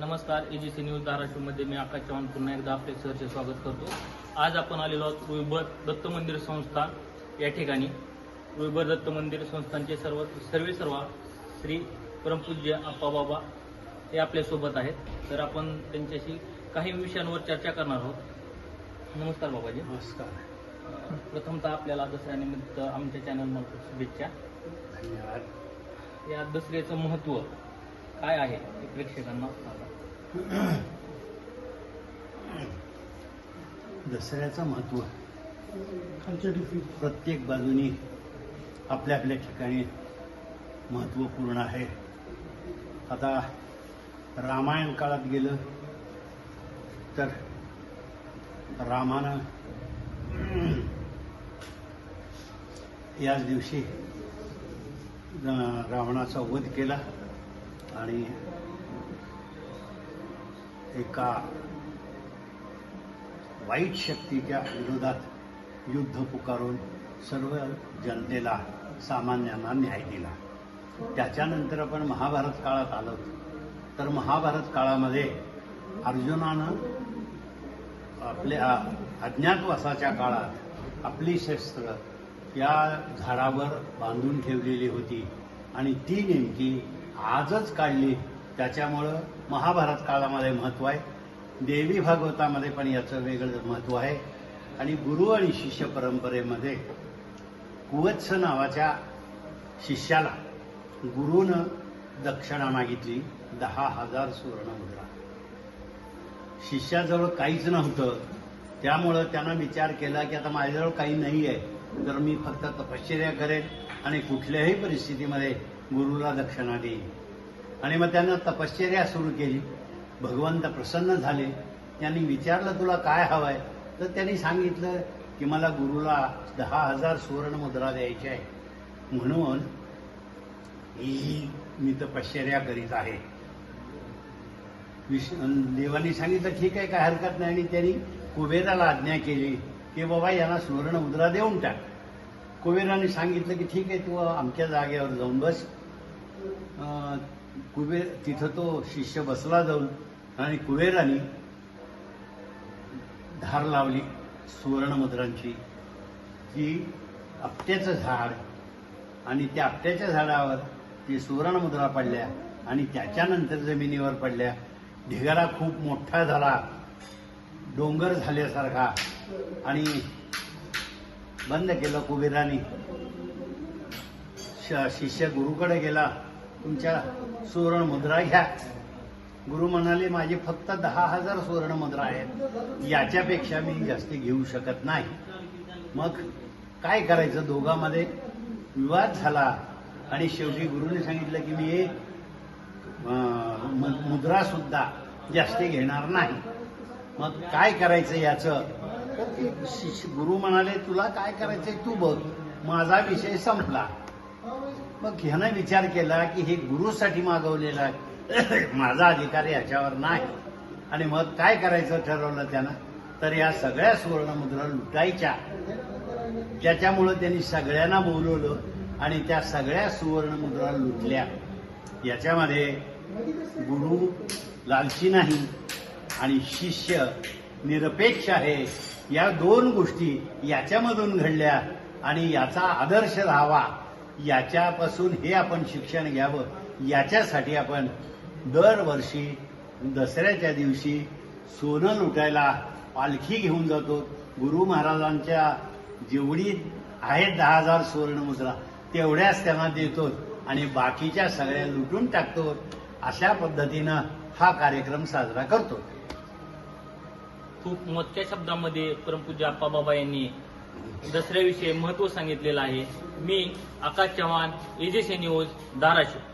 नमस्कार AGC news धाराशिवमध्ये मी आकाश चव्हाण पुन्हा एकदा आपले सहर्ष स्वागत करतो. आज आपण आलेलो आहोत रुईबर दत्त मंदिर संस्थान या ठिकाणी. रुईबर दत्त मंदिर संस्थानचे सर्व सर्वे सर्व श्री परमपूज्य आप्पाबाबा हे आपल्यासोबत आहेत. तर आपण त्यांच्याशी काही विषयांवर चर्चा करणार आहोत. नमस्कार बाबाजी. नमस्कार. प्रथमतः आपल्याला दसऱ्यानिमित्त आमच्या चॅनलमार्फत शुभेच्छा. धन्यवाद. या दसऱ्याचं महत्त्व काय आहे प्रेक्षकांना दसऱ्याचं महत्त्व. प्रत्येक बाजूनी आपल्या आपल्या ठिकाणी महत्त्वपूर्ण आहे. आता रामायण काळात गेलं तर रामानं याच दिवशी रावणाचा वध केला आणि एका वाईट शक्तीच्या विरोधात युद्ध पुकारून सर्व जनतेला सामान्यांना न्याय दिला. त्याच्यानंतर आपण महाभारत काळात आलो तर महाभारत काळामध्ये अर्जुनानं आपल्या अज्ञातवासाच्या काळात आपली शस्त्र या झाडावर बांधून ठेवलेली होती आणि ती नेमकी आजच काढली. त्याच्यामुळं महाभारत काळामध्ये महत्त्व आहे. देवी भागवतामध्ये पण याचं वेगळं महत्त्व आहे. आणि गुरु आणि शिष्य परंपरेमध्ये कुवत्स नावाच्या शिष्याला गुरुनं दक्षिणा मागितली. दहा हजार सुवर्ण मुद्रा शिष्याजवळ काहीच नव्हतं. त्यामुळं त्यानं विचार केला की आता माझ्याजवळ काही नाही आहे तर मी फक्त तपश्चर्या करेन आणि कुठल्याही परिस्थितीमध्ये गुरुला दक्षिणा देईन. आणि मग त्यानं तपश्चर्या सुरू केली. भगवंत प्रसन्न झाले. त्यांनी विचारलं तुला काय हवंय? तर त्यांनी सांगितलं की मला गुरुला दहा हजार सुवर्ण मुद्रा द्यायची आहे. म्हणून ही मी तपश्चर्या करीत आहे. विष देवानी सांगितलं ठीक आहे काय हरकत नाही. आणि त्यांनी कुबेराला आज्ञा केली की बाबा यांना सुवर्ण मुद्रा देऊन टाक. कुबेराने सांगितलं की ठीक आहे तू आमच्या जागेवर जाऊन बस. कुबेर तिथं तो शिष्य बसला जाऊन आणि कुबेराने धार लावली सुवर्णमुद्रांची. की आपट्याचं झाड आणि त्या आपट्याच्या झाडावर ती सुवर्णमुद्रा पडल्या आणि त्याच्यानंतर जमिनीवर पडल्या. ढिगारा खूप मोठा झाला. डोंगर झाल्यासारखा. आणि बंद केलं कुबेराने. श- शिष्य गुरुकडे गेला. तुमच्या सुवर्ण मुद्रा घ्या. गुरु म्हणाले माझे फक्त दहा हजार सुवर्ण मुद्रा आहेत. याच्यापेक्षा मी जास्ती घेऊ शकत नाही. मग काय करायचं? दोघांमध्ये विवाद झाला. आणि शेवटी गुरुने सांगितलं की मी एक मुद्रा सुद्धा जास्ती घेणार नाही. मग काय करायचं याचं? तर गुरु म्हणाले तुला काय करायचंय तू बघ. माझा विषय संपला. मग ह्यानं विचार केला की हे गुरुसाठी मागवलेलं आहे. माझा अधिकार याच्यावर नाही. आणि मग काय करायचं ठरवलं त्यानं? तर या सगळ्या सुवर्णमुद्रा लुटायच्या. ज्याच्यामुळं त्यांनी सगळ्यांना बोलवलं आणि त्या सगळ्या सुवर्णमुद्रा लुटल्या. याच्यामध्ये गुरु लालची नाही आणि शिष्य निरपेक्ष आहे. या दोन गोष्टी याच्यामधून घडल्या आणि याचा आदर्श राहावा. याच्यापासून हे आपण शिक्षण घ्यावं. याच्यासाठी आपण दरवर्षी दसऱ्याच्या दिवशी सोनं लुटायला पालखी घेऊन जातो. गुरु महाराजांच्या जेवढी आहेत दहा हजार सुवर्णमुद्रा तेवढ्याच त्यांना देतो आणि बाकीच्या सगळ्या लुटून टाकतो. अशा पद्धतीनं हा कार्यक्रम साजरा करतो. खूप मोजक्या शब्दामध्ये परमपूज्य आप्पा बाबा यांनी दसऱ्याविषयी महत्त्व सांगितलेलं आहे. मी आकाश चव्हाण एजेसी न्यूज धाराशिव.